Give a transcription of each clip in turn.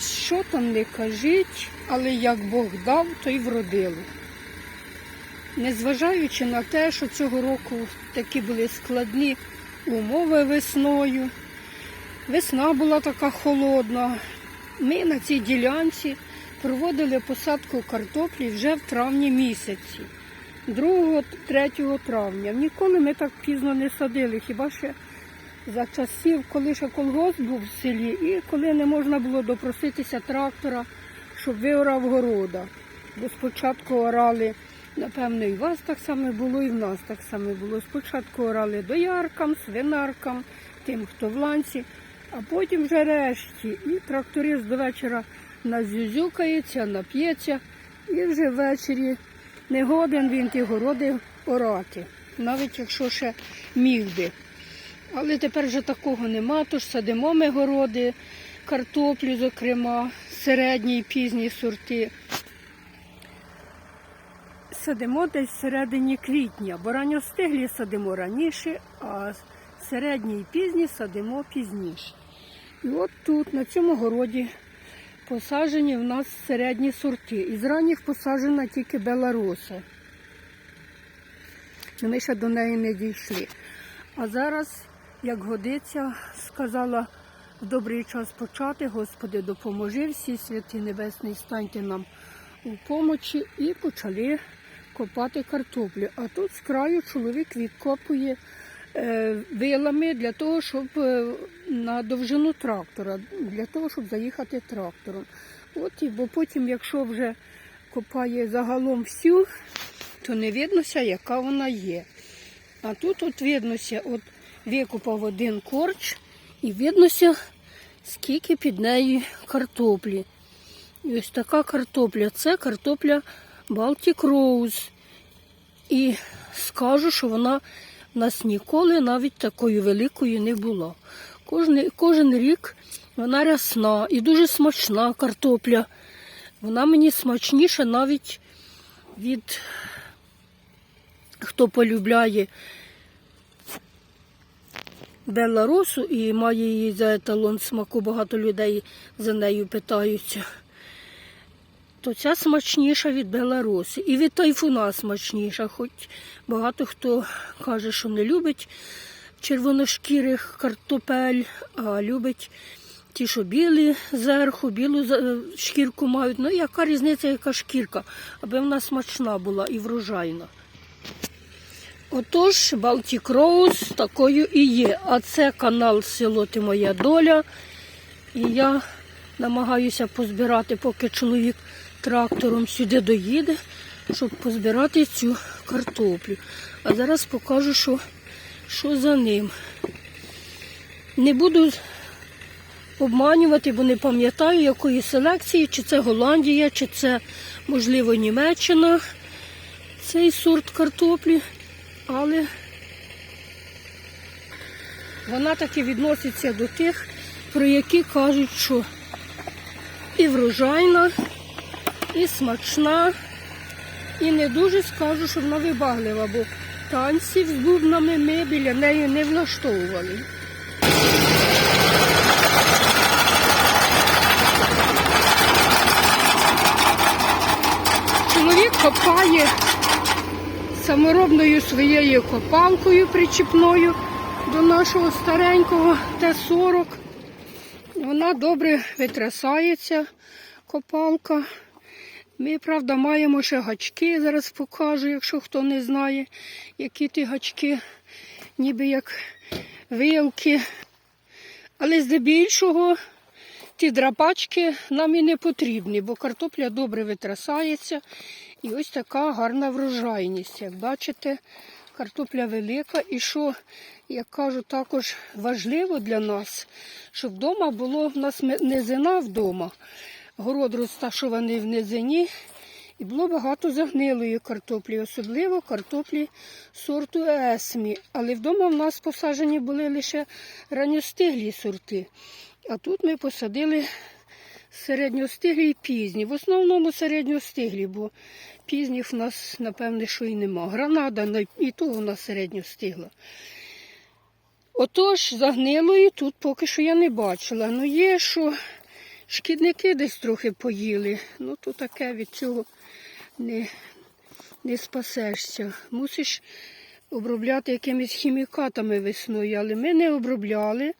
Що там не кажіть, але як Бог дав, то й вродило. Незважаючи на те, що цього року такі були складні умови весною, весна була така холодна. Ми на цій ділянці проводили посадку картоплі вже в травні місяці, 2-3 травня. Ніколи ми так пізно не садили, хіба ще за часів, коли ще колгосп був в селі, і коли не можна було допроситися трактора, щоб виорав города. Бо спочатку орали, напевно, і у вас так само було, і в нас так само було. Спочатку орали дояркам, свинаркам, тим, хто в ланці, а потім вже решті. І тракторист до вечора назюзюкається, нап'ється, і вже ввечері не годен він ті городи орати, навіть якщо ще міг би. Але тепер вже такого нема, тож садимо ми городи, картоплю, зокрема, середні і пізні сорти. Садимо десь в середині квітня, бо ранньостиглі садимо раніше, а середні і пізні садимо пізніше. І от тут, на цьому городі, посаджені в нас середні сорти. Із ранніх посаджена тільки белароса. Ми ще до неї не дійшли. А зараз, як годиться, сказала в добрий час почати, Господи, допоможи всі святі небесні, станьте нам у помочі і почали копати картоплю. А тут з краю чоловік відкопує е, вилами для того, щоб е, на довжину трактора, для того, щоб заїхати трактором. От і бо потім, якщо вже копає загалом всю, то не виднося, яка вона є. А тут от виднося, от викопав один корч і виднося, скільки під нею картоплі. І ось така картопля. Це картопля Baltic Rose. І скажу, що вона в нас ніколи навіть такою великою не була. Кожен, кожен рік вона рясна і дуже смачна картопля. Вона мені смачніша навіть від хто полюбляє Беларусу і має її за еталон смаку, багато людей за нею питаються. То ця смачніша від Беларуси. І від тайфуна смачніша, хоч багато хто каже, що не любить червоношкірих картопель, а любить ті, що білі зверху, білу за- шкірку мають. Ну яка різниця, яка шкірка, аби вона смачна була і врожайна. Отож, Балтік Роуз такою і є. А це канал Село Ти Моя Доля. І я намагаюся позбирати, поки чоловік трактором сюди доїде, щоб позбирати цю картоплю. А зараз покажу, що, що за ним. Не буду обманювати, бо не пам'ятаю, якої селекції, чи це Голландія, чи це, можливо, Німеччина. Цей сорт картоплі. Але вона таки відноситься до тих, про які кажуть, що і врожайна, і смачна, і не дуже скажу, що вона вибаглива, бо танців з бубнами ми біля неї не влаштовували. Чоловік копає саморобною своєю копалкою причіпною до нашого старенького Т-40. Вона добре витрясається, копалка. Ми, правда, маємо ще гачки, зараз покажу, якщо хто не знає, які ті гачки, ніби як вилки. Але здебільшого ті драпачки нам і не потрібні, бо картопля добре витрясається. І ось така гарна врожайність. Як бачите, картопля велика. І що, як кажу, також важливо для нас, щоб вдома було в нас низина вдома. Город розташований в низині. І було багато загнилої картоплі, особливо картоплі сорту Есмі. Але вдома в нас посаджені були лише ранньостиглі сорти. А тут ми посадили середньостиглі і пізні. В основному середньостиглі, бо пізніх в нас, напевне, що і нема. Гранада і то нас середньостигла. Отож, загнилої тут поки що я не бачила. Ну є, що Шкідники десь трохи поїли. Ну, то таке від цього не, не спасешся. Мусиш обробляти якимись хімікатами весною, але ми не обробляли.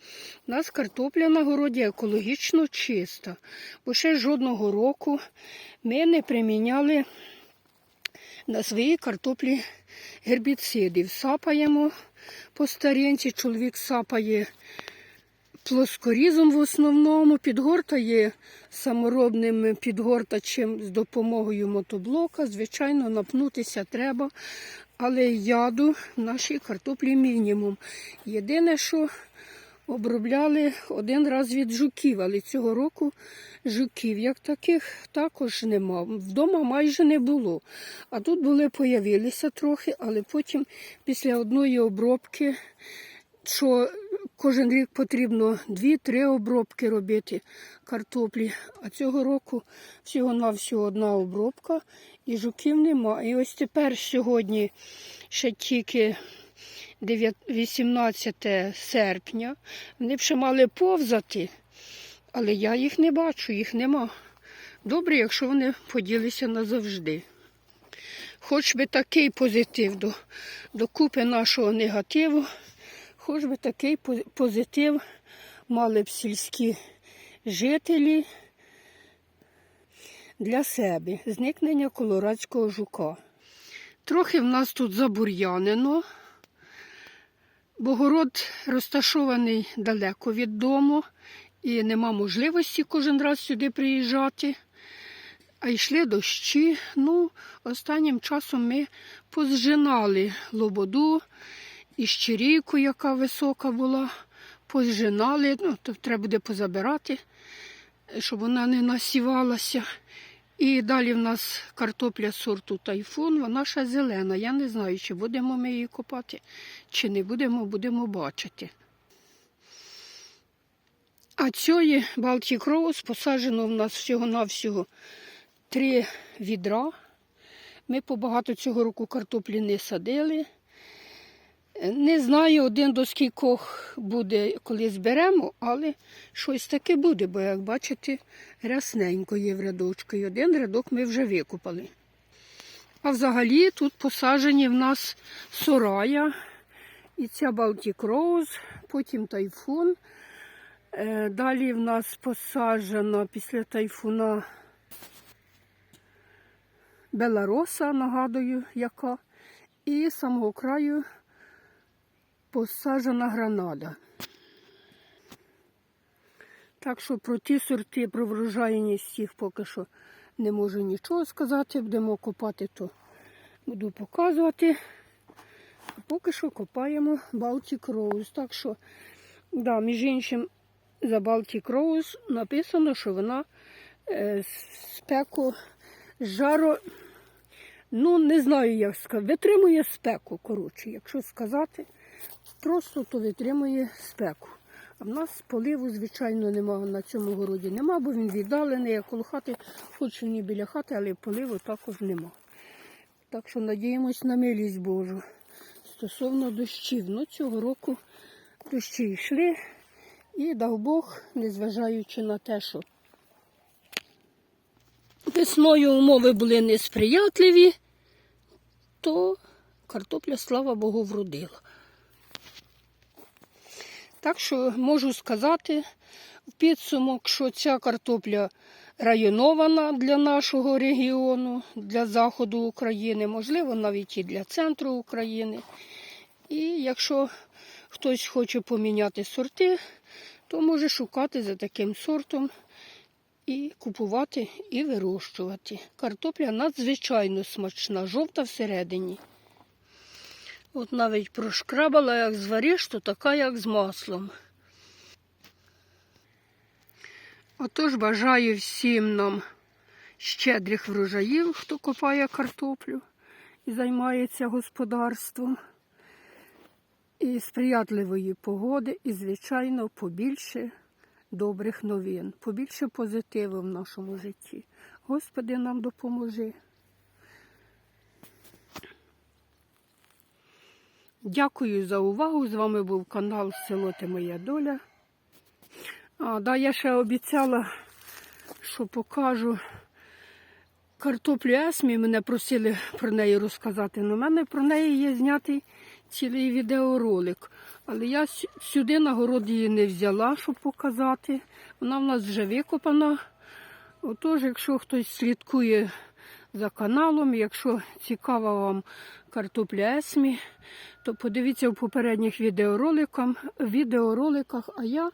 У нас картопля на городі екологічно чиста. Бо ще жодного року ми не приміняли на своїй картоплі гербіцидів. Сапаємо по старинці, чоловік сапає плоскорізом в основному, підгортає саморобним підгортачем з допомогою мотоблока. Звичайно, напнутися треба, але яду в нашій картоплі мінімум. Єдине, що обробляли один раз від жуків, але цього року жуків як таких також нема. Вдома майже не було. А тут були, появилися трохи, але потім після одної обробки, що кожен рік потрібно дві-три обробки робити картоплі. А цього року всього-навсього одна обробка і жуків нема. І ось тепер сьогодні ще тільки 18 серпня. Вони б ще мали повзати, але я їх не бачу, їх нема. Добре, якщо вони поділися назавжди. Хоч би такий позитив до, до купи нашого негативу, хоч би такий позитив мали б сільські жителі для себе. Зникнення колорадського жука. Трохи в нас тут забур'янено. Богород розташований далеко від дому і нема можливості кожен раз сюди приїжджати. А йшли дощі. Ну, останнім часом ми позжинали лободу і щирійку, яка висока була, позжинали. Ну, то треба буде позабирати, щоб вона не насівалася. І далі в нас картопля сорту тайфун, вона ще зелена. Я не знаю, чи будемо ми її копати, чи не будемо, будемо бачити. А цієї Baltic Rose посаджено в нас всього-навсього три відра. Ми побагато цього року картоплі не садили. Не знаю один до скількох буде, коли зберемо, але щось таке буде, бо, як бачите, рясненько є в рядочку. І один рядок ми вже викопали. А взагалі тут посаджені в нас сорая. І ця Baltic Rose, потім тайфун. Е, Далі в нас посаджена після тайфуна Белароса, нагадую, яка. І з самого краю посаджена гранада. Так що про ті сорти, про врожайність їх поки що не можу нічого сказати. Будемо копати, то буду показувати. А поки що копаємо Baltic Rose. Так що, да, між іншим, за Baltic Rose написано, що вона е, спеку жаро. Ну, не знаю, як сказати. Витримує спеку, коротше, якщо сказати. Просто то витримує спеку. А в нас поливу, звичайно, немає на цьому городі. Нема, бо він віддалений, як коло хати, хоч він і біля хати, але поливу також нема. Так що надіємось на милість Божу. Стосовно дощів. Ну, цього року дощі йшли і дав Бог, незважаючи на те, що весною умови були несприятливі, то картопля, слава Богу, вродила. Так що можу сказати в підсумок, що ця картопля районована для нашого регіону, для заходу України, можливо, навіть і для центру України. І якщо хтось хоче поміняти сорти, то може шукати за таким сортом і купувати і вирощувати. Картопля надзвичайно смачна, жовта всередині. От навіть прошкрабала, як звариш, то така, як з маслом. Отож бажаю всім нам щедрих врожаїв, хто копає картоплю і займається господарством. І сприятливої погоди, і, звичайно, побільше добрих новин, побільше позитиву в нашому житті. Господи нам допоможи. Дякую за увагу. З вами був канал Село Ти Моя Доля. А, да, я ще обіцяла що покажу картоплю Есмі. Мене просили про неї розказати. але в мене про неї є знятий цілий відеоролик. Але я сюди на город її не взяла, щоб показати. Вона в нас вже викопана. Отож, якщо хтось слідкує за каналом, якщо цікава вам картопля Есмі, то подивіться в попередніх відеороликах, відеороликах, а я,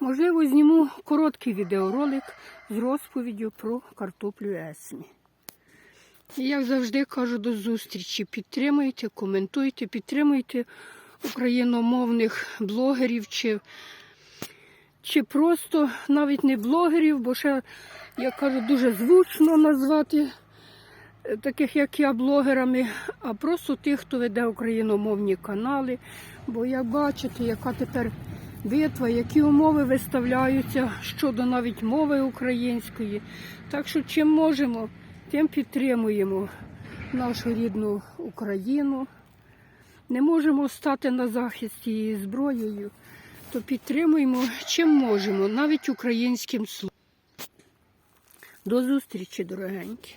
можливо, зніму короткий відеоролик з розповіддю про картоплю Есмі. І як завжди кажу до зустрічі. Підтримуйте, коментуйте, підтримуйте україномовних блогерів чи, чи просто навіть не блогерів, бо ще, я кажу, дуже звучно назвати таких, як я, блогерами, а просто тих, хто веде україномовні канали. Бо як бачите, яка тепер битва, які умови виставляються щодо навіть мови української. Так що чим можемо, тим підтримуємо нашу рідну Україну. Не можемо стати на захист її зброєю, то підтримуємо чим можемо, навіть українським словом. До зустрічі, дорогенькі.